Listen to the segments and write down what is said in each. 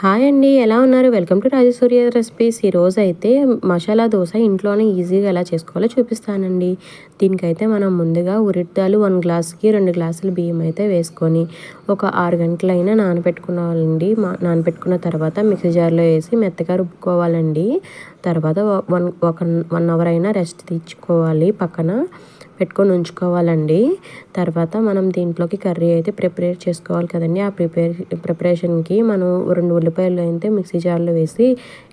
Hi అండి ఎలా ఉన్నారు? Welcome to Rajasurya recipes. ఈరోజు అయితే మసాలా దోశ ఇంట్లోనే ఈజీగా ఎలా చేసుకోవాలో చూపిస్తానండి. దీనికైతే మనం ముందుగా ఉరిట్టాలు వన్ గ్లాస్కి రెండు గ్లాసులు బియ్యం అయితే వేసుకొని ఒక ఆరు గంటలైనా నానబెట్టుకోవాలండి. నానబెట్టుకున్న తర్వాత మిక్సీ జార్లో వేసి మెత్తగా రుబ్బుకోవాలండి. తర్వాత వన్ ఒక వన్ అవర్ అయినా రెస్ట్ తీర్చుకోవాలి పక్కన. పెట్టుకొని ఉంచుకోవాలండి. తర్వాత మనం దీంట్లోకి కర్రీ అయితే ప్రిపేర్ చేసుకోవాలి కదండి. ఆ ప్రిపేర్ ప్రిపరేషన్కి మనం రెండు ఉల్లిపాయలు అయితే మిక్సీ జార్లో వేసి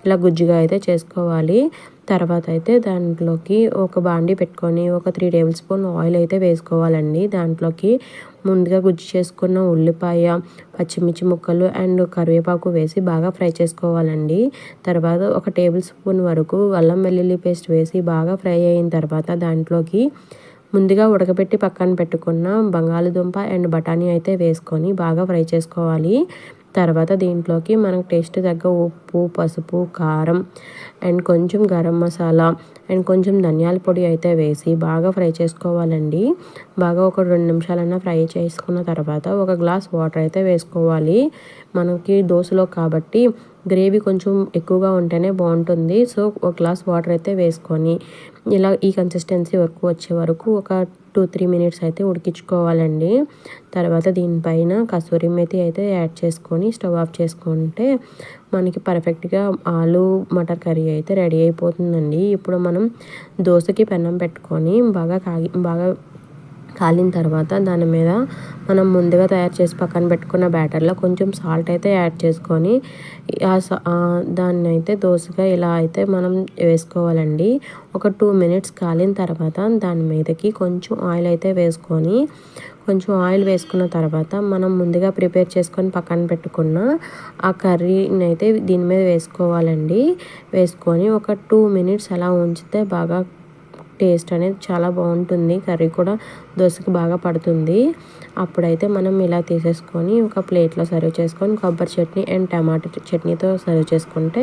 ఇలా గుజ్జుగా అయితే చేసుకోవాలి. తర్వాత అయితే దాంట్లోకి ఒక బాండి పెట్టుకొని ఒక త్రీ టేబుల్ స్పూన్ ఆయిల్ అయితే వేసుకోవాలండి. దాంట్లోకి ముందుగా గుజ్జు చేసుకున్న ఉల్లిపాయ పచ్చిమిర్చి ముక్కలు అండ్ కరివేపాకు వేసి బాగా ఫ్రై చేసుకోవాలండి. తర్వాత ఒక టేబుల్ స్పూన్ వరకు అల్లం వెల్లుల్లి పేస్ట్ వేసి బాగా ఫ్రై అయిన తర్వాత దాంట్లోకి ముందుగా ఉడకబెట్టి పక్కన పెట్టుకున్న బంగాళదుంప అండ్ బఠానీ అయితే వేసుకొని బాగా ఫ్రై చేసుకోవాలి. తర్వాత దీంట్లోకి మనకు టేస్ట్ తగ్గ ఉప్పు పసుపు కారం అండ్ కొంచెం గరం మసాలా అండ్ కొంచెం ధనియాల పొడి అయితే వేసి బాగా ఫ్రై చేసుకోవాలండి. బాగా ఒక రెండు నిమిషాలన్నా ఫ్రై చేసుకున్న తర్వాత ఒక గ్లాస్ వాటర్ అయితే వేసుకోవాలి. మనకి దోశలో కాబట్టి గ్రేవీ కొంచెం ఎక్కువగా ఉంటేనే బాగుంటుంది. సో ఒక గ్లాస్ వాటర్ అయితే వేసుకొని ఇలా ఈ కన్సిస్టెన్సీ వరకు వచ్చే వరకు ఒక టూ త్రీ మినిట్స్ అయితే ఉడికించుకోవాలండి. తర్వాత దీనిపైన కసూరి మెతి అయితే యాడ్ చేసుకొని స్టవ్ ఆఫ్ చేసుకుంటే మనకి పర్ఫెక్ట్గా ఆలు మటర్ కర్రీ అయితే రెడీ అయిపోతుందండి. ఇప్పుడు మనం దోశకి పెన్నం పెట్టుకొని బాగా కాగి బాగా కాలిన తర్వాత దాని మీద మనం ముందుగా తయారు చేసి పక్కన పెట్టుకున్న బ్యాటర్లో కొంచెం సాల్ట్ అయితే యాడ్ చేసుకొని దాన్ని అయితే దోశగా ఇలా అయితే మనం వేసుకోవాలండి. ఒక టూ మినిట్స్ కాలిన తర్వాత దాని మీదకి కొంచెం ఆయిల్ అయితే వేసుకొని కొంచెం ఆయిల్ వేసుకున్న తర్వాత మనం ముందుగా ప్రిపేర్ చేసుకొని పక్కన పెట్టుకున్న ఆ కర్రీని అయితే దీని మీద వేసుకోవాలండి. వేసుకొని ఒక టూ మినిట్స్ అలా ఉంచితే బాగా టేస్ట్ అనేది చాలా బాగుంటుంది. కర్రీ కూడా దోశకి బాగా పడుతుంది. అప్పుడైతే మనం ఇలా తీసేసుకొని ఒక ప్లేట్లో సర్వ్ చేసుకొని కొబ్బరి చట్నీ అండ్ టమాటో చట్నీతో సర్వ్ చేసుకుంటే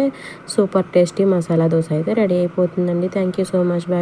సూపర్ టేస్టీ మసాలా దోశ అయితే రెడీ అయిపోతుందండి. Thank you so much. Bye